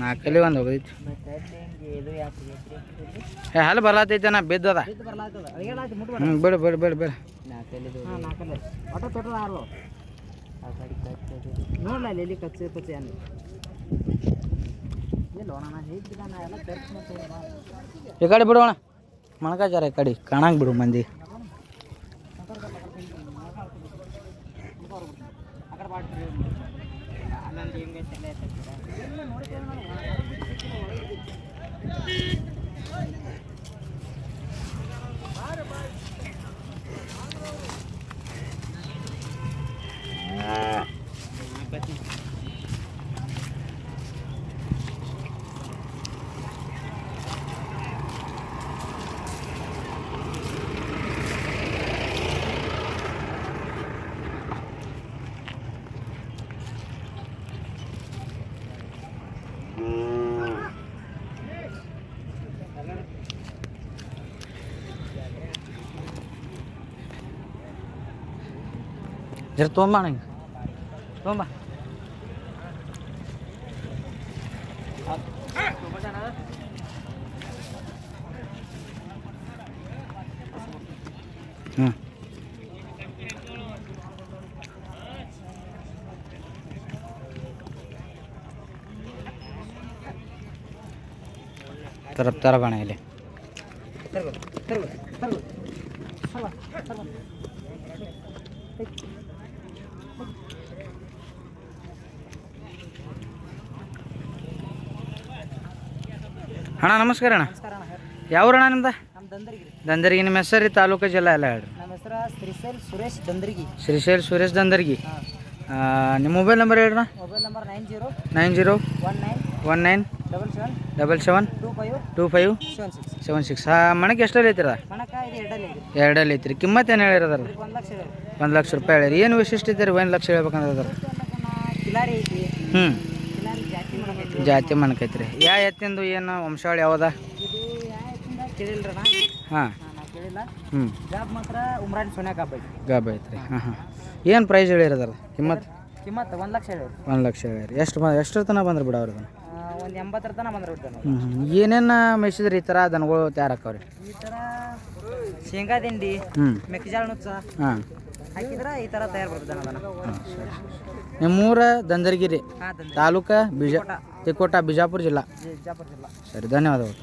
ನಾಲ್ಕಲ್ಲಿ ಒಂದು ಹೋಗೈತಿ ಏ, ಹಾಲು ಬರ್ಲಾತೈತೆ ನಾ ಬಿದ್ದದ ಹ್ಞೂ ಬಿಡು ಬಿಡು ಬಿಡು ಬಿಡು. ಅಲ್ಲಿ ಎಲ್ಲಿ ಕಚ್ಚು ಕಚ್ಚು ಏನು ಇಲ್ಲ ನಾನು ಹೇಳ್ತಿದ್ದ ನಾ ಎಲ್ಲ ಖರ್ಚು ಮಾಡ್ತೀನಿ ಈ ಕಡೆ ಬಿಡೋಣ ಮಣಕಾಚಾರ ಈ ಕಡೆ. ಕಾಣಂಗೆ ಬಿಡು ಮಂದಿ. ಆ ಆನಂದ್ ಹೆಂಗೆ ತಲೆ ஜர தோம்பானுங்க தோம்பா ம் तरफ तरफ आने ले तरफ तरफ तरफ ಅಣ್ಣ ನಮಸ್ಕಾರ ಅಣ್ಣ. ನಮಸ್ಕಾರ ಅಣ್ಣ ಹೇಳ್ರಿ. ಯಾವ ಅಣ್ಣ ನಿಮ್ದು? ದಂದರ್ಗಿ ನಿಮ್ಮ ಹೆಸರು ತಾಲೂಕು ಜಿಲ್ಲಾ ಎಲ್ಲ ಹೇಳ್ರಿ. ನಮ್ಮ ಹೆಸರು ಶ್ರೀಶೈಲ್ ಸುರೇಶ್ ದಂದರ್ಗಿ. ಶ್ರೀಶೈಲ್ ಸುರೇಶ್ ದಂದರ್ಗಿ. ನಿಮ್ಮ ಮೊಬೈಲ್ ನಂಬರ್ ಹೇಳ್ರಿ mobile number nine zero nine zero one nine one nine double seven double seven two five two five seven six. Seven six. ಹಾಂ ಮಣಕ್ಕೆ ಎಷ್ಟಲ್ಲಿ ಐತಿರ ಎರಡಲ್ಲಿ ಐತ್ರಿ. ಕಿಮ್ಮತ್ತು ಏನು ಒಂದು ಲಕ್ಷ ಇದೆ ಒಂದು ಲಕ್ಷ ರೂಪಾಯಿ ಹೇಳಿರಿ ಏನು ವಿಶಿಷ್ಟ ಐತೆ ಒಂದು ಲಕ್ಷ ಹೇಳ್ಬೇಕಂದ್ರೆ ಐತಿ. ಹ್ಞೂ ಜಾತಿ ಮನಕೈತಿ ರೀ ಯಾವ ಯಾ ಎತ್ತಿಂದು ಏನು ವಂಶಾವಳಿ ಯಾವ್ದ? ಹಾಂ. ಹ್ಞೂ ಜಾಬ್ ಮಾತ್ರ ಉಮ್ರಾನ್ ಸೋನ್ಯಾ ಕಾಪ್ ಐತಿ ಗಾಬ ಐತ್ರಿ. ಹಾಂ ಹಾಂ. ಏನು ಪ್ರೈಸ್ ಹೇಳ್ಯಾರ ಅದರ? ಕಿಮ್ಮತ್? ಕಿಮ್ಮತ್ ಒಂದು ಲಕ್ಷ ಹೇಳಿ ಒಂದು ಲಕ್ಷ ಹೇಳಿರಿ. ಎಷ್ಟು ಬ ಎಷ್ಟು ತನಕ ಬಂದ್ರೆ ಬಿಡ ಅವ್ರದ್ದು ಒಂದು ಎಂಬತ್ತರ ತನಕ ಬಂದ್ರೆ ಬಿಡ್ತಾನೆ ಹ್ಞೂ ಏನೇನು ಮೇಯ್ಸಿದ್ರಿ ಈ ಥರ ದನಗಳು ತಯಾರಾಕವ್ರಿ ಈ ಥರ ಶೇಂಗಾ ದಿಂಡಿ ಹ್ಞೂ ಮೆಕ್ಕೆಜೋಳ ನುಚ್ಚ ಹಾಂ. ಹಾಕಿದ್ರೆ ಈ ಥರ ತಯಾರು ಬರ್ತದೆ ಅದನ್ನ ನಿಮ್ಮೂರ ದಂದರಗಿರಿ ತಾಲೂಕ ಬಿಜ ತಿಕೋಟ ಬಿಜಾಪುರ ಜಿಲ್ಲಾ. ಬಿಜಾಪುರ ಜಿಲ್ಲಾ. ಸರಿ ಧನ್ಯವಾದಗಳು.